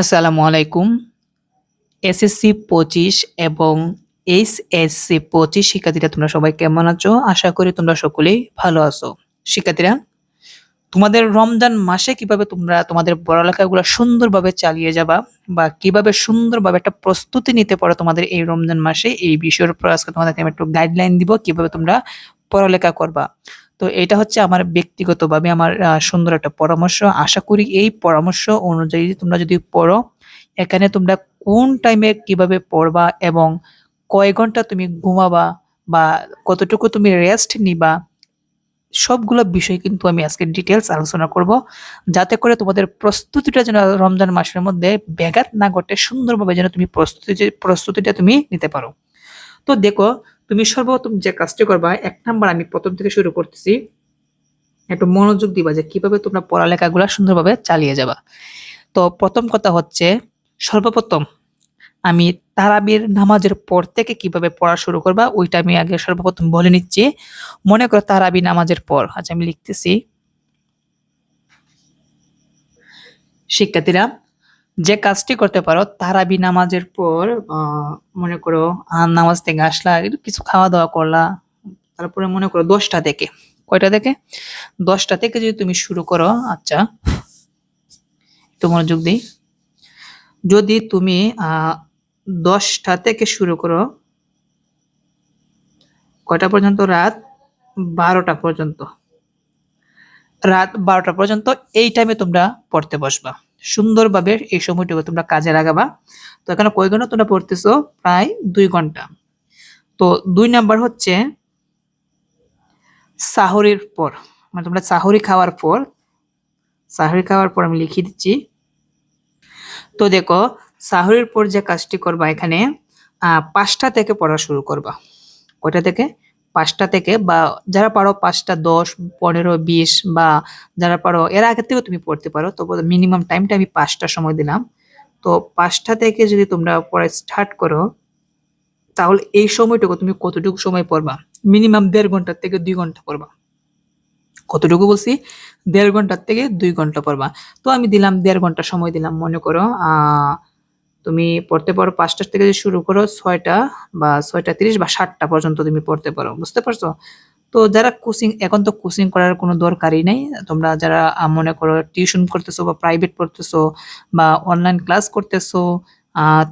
আসসালামু আলাইকুম। এসএসসি পঁচিশ এবং এস এইচএসসি পঁচিশ শিক্ষার্থীরা, তোমরা সবাই কেমন আছো? আশা করি তোমরা সকলেই ভালো আছো। শিক্ষার্থীরা, তোমাদের রমজান মাসে কীভাবে তোমরা তোমাদের পড়ালেখাগুলো সুন্দরভাবে চালিয়ে যাবা বা কীভাবে সুন্দরভাবে একটা প্রস্তুতি নিতে পারো তোমাদের এই রমজান মাসে, এই বিষয়ের উপর আজকে তোমাদেরকে আমি একটু গাইডলাইন দিব কীভাবে তোমরা পড়ালেখা করবা। তো এটা হচ্ছে আমার ব্যক্তিগতভাবে আমার সুন্দর একটা পরামর্শ। আশা করি এই পরামর্শ অনুযায়ী তোমরা যদি পড়ো, এখানে তোমরা কোন টাইমে কীভাবে পড়বা এবং কয় ঘণ্টা তুমি ঘুমাবা বা কতটুকু তুমি রেস্ট নিবা, সবগুলো বিষয় কিন্তু আমি আজকে ডিটেলস আলোচনা করব। যাতে করে তোমাদের প্রস্তুতিটা যেন রমজান মাসের মধ্যে ব্যাঘাত না ঘটে, সুন্দরভাবে যেন তুমি প্রস্তুতি, প্রস্তুতিটা তুমি নিতে পারো। তো দেখো তুমি সর্বপ্রথম যে কাজটি করবা, এক নাম্বার আমি প্রথম থেকে শুরু করতেছি, একটু মনোযোগ দিবা যে কীভাবে তোমরা পড়ালেখাগুলো সুন্দরভাবে চালিয়ে যাবা। তো প্রথম কথা হচ্ছে, সর্বপ্রথম আমি তারাবির নামাজের পর থেকে কীভাবে পড়া শুরু করবা, ওইটা আমি আগে সর্বপ্রথম বলে নিচ্ছি। মনে করো তারাবি নামাজের পর আচ্ছা আমি লিখতেছি। শিক্ষার্থীরা যে কাজটি করতে পারো তারাবি নামাজের পর মনে করো নামাজ থেকে আসলা কিছু খাওয়া দাওয়া করলা, তারপরে মনে করো দশটা থেকে। কয়টা থেকে? দশটা থেকে যদি তুমি শুরু করো আচ্ছা একটু মনোযোগ দিই। যদি তুমি দশটা থেকে শুরু করো, কয়টা পর্যন্ত? রাত বারোটা পর্যন্ত। রাত বারোটা পর্যন্ত এই টাইমে তোমরা পড়তে বসবা। সুন্দরভাবে এই সময়টুকু তোমরা কাজে লাগাবা। তো এখানে কয় ঘণ্টা তোমরা পড়তেছো? প্রায় দুই ঘণ্টা। তো দুই নাম্বার হচ্ছে সাহরির পর। মানে তোমরা সাহরি খাওয়ার পর, সাহরি খাওয়ার পর আমি লিখিয়ে দিচ্ছি। তো দেখো, সাহরির পর যে কাজটি করবা এখানে পাঁচটা থেকে পড়া শুরু করবা। কয়টা থেকে? পাঁচটা থেকে বা যারা পারো পাঁচটা, দশ, পনেরো, বিশ বা যারা পারো, এর আগে থেকেও তুমি পড়তে পারো তো মিনিমাম টাইমটা আমি পাঁচটা সময় দিলাম। তো পাঁচটা থেকে যদি তোমরা পড়া স্টার্ট করো, তাহলে এই সময়টুকু তুমি কতটুকু সময় পড়বা? মিনিমাম দেড় ঘণ্টার থেকে দুই ঘণ্টা পড়বা। কতটুকু বলছি? দেড় ঘণ্টার থেকে দুই ঘণ্টা পড়বা। তো আমি দিলাম দেড় ঘণ্টা সময় দিলাম, মনে করো তুমি পড়তে পারো পাঁচটা থেকে যদি শুরু করো ছয়টা বা ছয়টা তিরিশ বা সাতটা পর্যন্ত তুমি পড়তে পারো, বুঝতে পারছ? তো যারা কোচিং, এখন তো কোচিং করার কোনো দরকারই নেই। তোমরা যারা মনে করো টিউশন করতেছো বা প্রাইভেট পড়তেছো বা অনলাইন ক্লাস করতেছো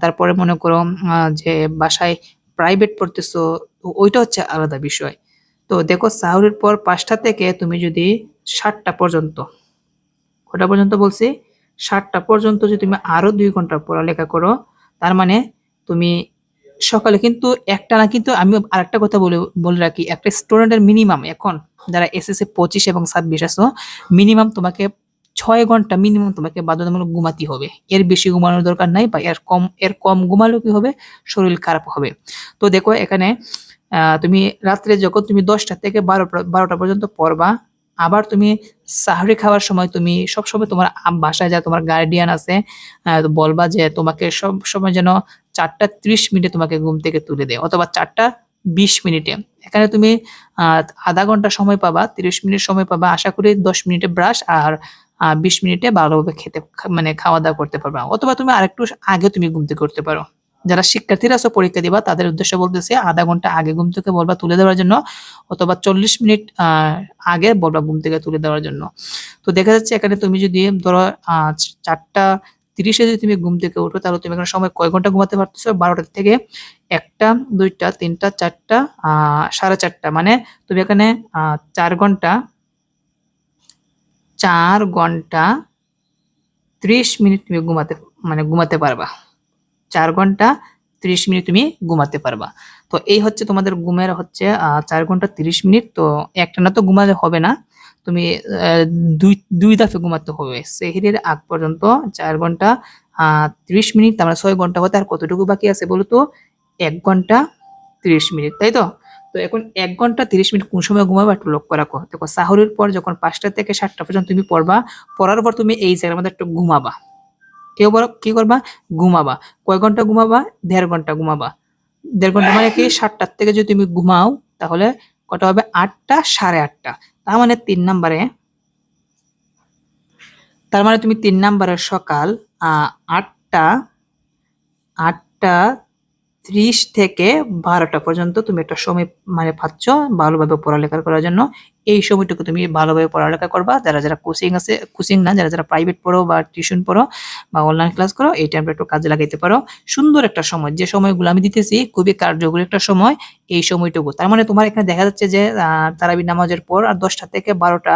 তারপরে মনে করো যে বাসায় প্রাইভেট পড়তেছো ওইটা হচ্ছে আলাদা বিষয়। তো দেখো সাহুরের পর পাঁচটা থেকে তুমি যদি সাতটা পর্যন্ত, কটা পর্যন্ত বলছি? সাতটা পর্যন্ত যদি তুমি আরও দুই ঘণ্টা পড়ালেখা করো, তার মানে তুমি সকালে কিন্তু একটা না কিন্তু আমি আরেকটা কথা বলে বলে রাখি, একটা স্টুডেন্টের মিনিমাম এখন যারা এসএসসি পঁচিশ এবং ছাব্বিশ আছো, মিনিমাম তোমাকে ছয় ঘণ্টা মিনিমাম তোমাকে বাধ্যতামূলক ঘুমাতে হবে। এর বেশি ঘুমানোর দরকার নাই বা এর কম এর কম ঘুমালেও কি হবে? শরীর খারাপ হবে। তো দেখো এখানে তুমি রাত্রে যখন তুমি দশটা থেকে বারোটা বারোটা পর্যন্ত পড়বা আবার তুমি সাহরি খাওয়ার সময় তুমি সবসময় তোমার বাসায় যা তোমার গার্ডিয়ান আছে বলবা যে তোমাকে সব সময় যেন চারটা ত্রিশ মিনিটে তোমাকে ঘুম থেকে তুলে দেয়, অথবা চারটা বিশ মিনিটে। এখানে তুমি আধা ঘণ্টা সময় পাবা, তিরিশ মিনিট সময় পাবা, আশা করি দশ মিনিটে ব্রাশ আর বিশ মিনিটে ভালোভাবে খেতে মানে খাওয়া দাওয়া করতে পারবা। অথবা তুমি আরেকটু আগে তুমি ঘুম থেকে করতে পারো। যারা শিক্ষার্থীরা আছো পরীক্ষা দিবা, তাদের উদ্দেশ্য বলতেছে আধা ঘণ্টা আগে ঘুম থেকে বলবা তুলে দেওয়ার জন্য অথবা চল্লিশ মিনিট আগে বলবা ঘুম থেকে তুলে দেওয়ার জন্য। তো দেখা যাচ্ছে এখানে তুমি যদি ধরো চারটা তিরিশে যদি তুমি ঘুম থেকে উঠো তাহলে তুমি এখানে সময় কয় ঘণ্টা ঘুমাতে পারতেছো? বারোটা থেকে একটা, দুইটা, তিনটা, চারটা সাড়ে চারটা। মানে তুমি এখানে চার ঘণ্টা চার ঘণ্টা ত্রিশ মিনিট তুমি ঘুমাতে মানে ঘুমাতে পারবা। চার ঘণ্টা ত্রিশ মিনিট তুমি ঘুমাতে পারবা। তো এই হচ্ছে তোমাদের ঘুমের হচ্ছে চার ঘণ্টা তিরিশ মিনিট। তো একটানা তো ঘুমালে হবে না। তুমি দুই দুই দাফে ঘুমাতে হবে। সেহরির আগ পর্যন্ত চার ঘণ্টা ত্রিশ মিনিট, তার মানে ছয় ঘণ্টা হতে আর কতটুকু বাকি আছে বলো তো? এক ঘণ্টা তিরিশ মিনিট, তাই তো? তো এখন এক ঘণ্টা তিরিশ মিনিট কোন সময় ঘুমাবে একটু লক্ষ্য রাখো। দেখো, সাহরের পর যখন পাঁচটা থেকে সাতটা পর্যন্ত তুমি পড়বা, পড়ার পর তুমি এই জায়গার মধ্যে একটু ঘুমাবা। কেউ বলো, কি করবা? ঘুমাবা। কয় ঘণ্টা ঘুমাবা? দেড় ঘণ্টা ঘুমাবা। দেড় ঘণ্টা মানে কি? সাতটার থেকে যদি তুমি ঘুমাও, তাহলে কটা হবে? আটটা, সাড়ে আটটা। তার মানে তিন নাম্বারে, তার মানে তুমি তিন নাম্বারে সকাল আটটা আটটা ত্রিশ থেকে বারোটা পর্যন্ত তুমি একটা সময় মানে পাচ্ছ ভালোভাবে পড়ালেখা করার জন্য। এই সময়টুকু তুমি ভালোভাবে পড়ালেখা করবা। যারা যারা কোচিং আছে কোচিং না যারা যারা প্রাইভেট পড়ো বা টিউশন পড়ো বা অনলাইন ক্লাস করো এই টাইমটা একটু কাজে লাগাইতে পারো। সুন্দর একটা সময়। যে সময়গুলো আমি দিতেছি খুবই কার্যকরী একটা সময় এই সময়টুকু। তার মানে তোমার এখানে দেখা যাচ্ছে যে তারাবি নামাজের পর আর দশটা থেকে বারোটা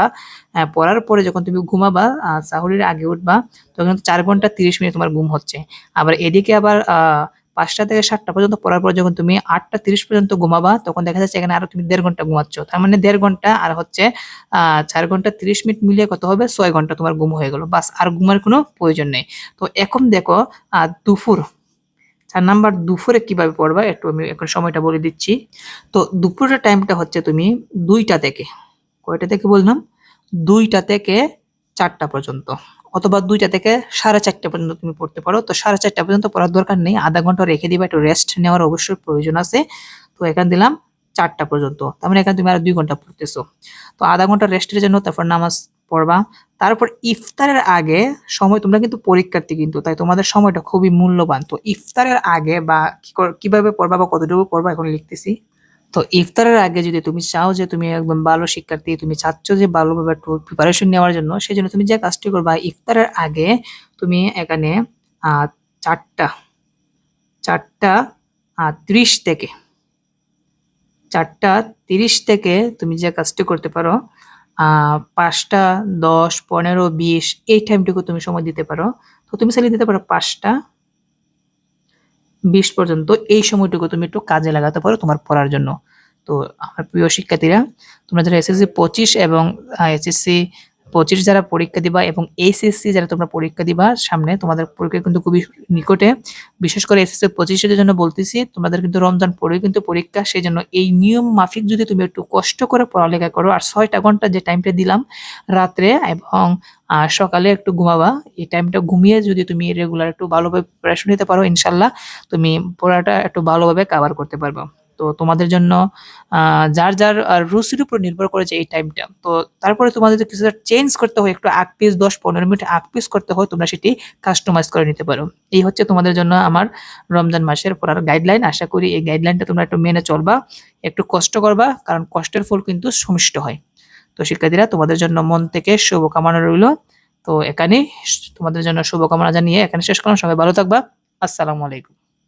পড়ার পরে যখন তুমি ঘুমাবা সাহরির আগে উঠবা তখন চার ঘণ্টা তিরিশ মিনিট তোমার ঘুম হচ্ছে। আবার এদিকে আবার আহ, পাঁচটা থেকে সাতটা পর্যন্ত পড়ার পর যখন তুমি আটটা তিরিশ পর্যন্ত ঘুমাবা, তখন দেখা যাচ্ছে এখানে আরও তুমি দেড় ঘণ্টা ঘুমাচ্ছ। তার মানে দেড় ঘণ্টা আর হচ্ছে চার ঘণ্টা তিরিশ মিনিট মিলিয়ে কত হবে? ছয় ঘণ্টা তোমার ঘুম হয়ে গেল। বাস, আর ঘুমের কোনো প্রয়োজন নেই। তো এখন দেখো দুপুর। চার নাম্বার, দুপুরে কীভাবে পড়বা? একটু আমি এখন সময়টা বলে দিচ্ছি। তো দুপুরের টাইমটা হচ্ছে তুমি দুইটা থেকে, কয়টা থেকে বললাম? দুইটা থেকে চারটা পর্যন্ত। অথবা দুইটা থেকে সাড়ে চারটা পর্যন্ত তুমি পড়তে পারো। তো সাড়ে চারটা পর্যন্ত পড়ার দরকার নেই। আধা ঘণ্টা রেখে দিবা, একটু রেস্ট নেওয়ার অবশ্যই প্রয়োজন আছে। তো এখানে দিলাম চারটা পর্যন্ত। তার মানে এখানে তুমি আর দুই ঘণ্টা পড়তেছো। তো আধা ঘণ্টা রেস্টের জন্য তারপর নামাজ পড়বা। তারপর ইফতারের আগে সময় তোমরা কিন্তু পরীক্ষার্থী কিন্তু, তাই তোমাদের সময়টা খুবই মূল্যবান। তো ইফতারের আগে বা কীভাবে পড়বা বা কতটুকু পড়বা এখন লিখতেছি। তো ইফতারের আগে যদি তুমি চাও যে তুমি একদম ভালো শিক্ষার্থী, তুমি চাচ্ছ যে ভালোভাবে একটু প্রিপারেশন নেওয়ার জন্য সেই জন্য তুমি যে কাজটি করবা, ইফতারের আগে তুমি এখানে চারটা চারটা ত্রিশ থেকে, চারটা তিরিশ থেকে তুমি যে কাজটি করতে পারো পাঁচটা, দশ, পনেরো, বিশ, এই টাইমটুকু তুমি সময় দিতে পারো। তো তুমি চাইলে দিতে পারো পাঁচটা বিশ পর্যন্ত, এই সময়টুকু তুমি একটু কাজে লাগাতে পারো তোমার পড়ার জন্য। তো আমার প্রিয় শিক্ষার্থীরা, তোমরা যারা এসএসসি পঁচিশ এবং এসএসসি পঁচিশ যারা পরীক্ষা দিবা এবং এইচএসসি যারা তোমরা পরীক্ষা দিবা সামনে, তোমাদের পরীক্ষা কিন্তু খুবই নিকটে। বিশেষ করে এসএসসি পঁচিশের জন্য বলতেছি, তোমাদের কিন্তু রমজান পরে কিন্তু পরীক্ষা সেই জন্য এই নিয়ম মাফিক যদি তুমি একটু কষ্ট করে পড়ালেখা করো, আর ছয়টা ঘণ্টা যে টাইমটা দিলাম রাত্রে এবং সকালে একটু ঘুমাবা, এই টাইমটা ঘুমিয়ে যদি তুমি রেগুলার একটু ভালোভাবে প্রিপারেশন নিতে পারো ইনশাল্লাহ তুমি পড়াটা একটু ভালোভাবে কাভার করতে পারবে। তো তোমাদের জন্য যার যার রুচির উপর নির্ভর করেছে এই টাইমটা তো তারপরে তোমাদের কিছুটা চেঞ্জ করতে হয়, একটু আগ পিস দশ, পনেরো মিনিট আগ পিস করতে হয়, তোমরা সেটি কাস্টমাইজ করে নিতে পারো। এই হচ্ছে তোমাদের জন্য আমার রমজান মাসের পড়ার গাইডলাইন আশা করি এই গাইডলাইনটা তোমরা একটু মেনে চলবা, একটু কষ্ট করবা, কারণ কষ্টের ফল কিন্তু সমিষ্ট হয়। তো শিক্ষার্থীরা, তোমাদের জন্য মন থেকে শুভকামনা রইল। তো এখানে তোমাদের জন্য শুভকামনা জানিয়ে এখানে শেষ করলাম। সবাই ভালো থাকবা। আসসালামু আলাইকুম।